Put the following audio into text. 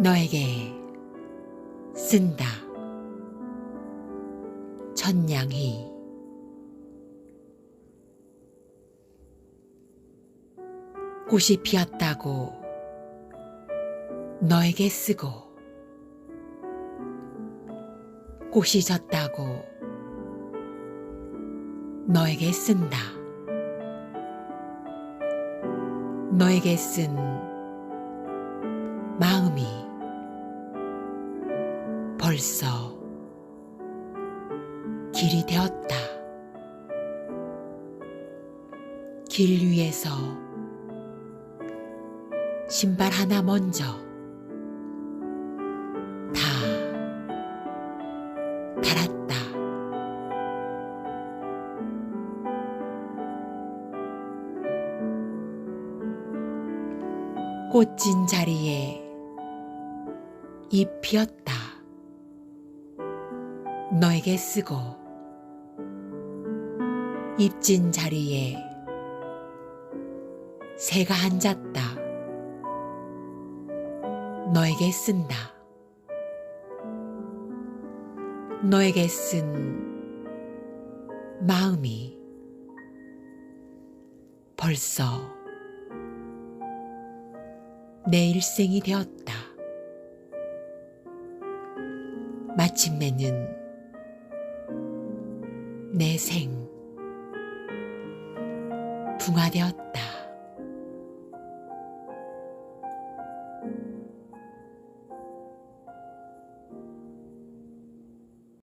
너에게 쓴다. 천냥희 꽃이 피었다고 너에게 쓰고 꽃이 졌다고 너에게 쓴다. 너에게 쓴 마음이 벌써 길이 되었다. 길 위에서 신발 하나 먼저 다 달았다. 꽃진 자리에 잎 피었다. 너에게 쓰고 잎진 자리에 새가 앉았다. 너에게 쓴다. 너에게 쓴 마음이 벌써 내 일생이 되었다. 마침내는 내 생 붕화되었다.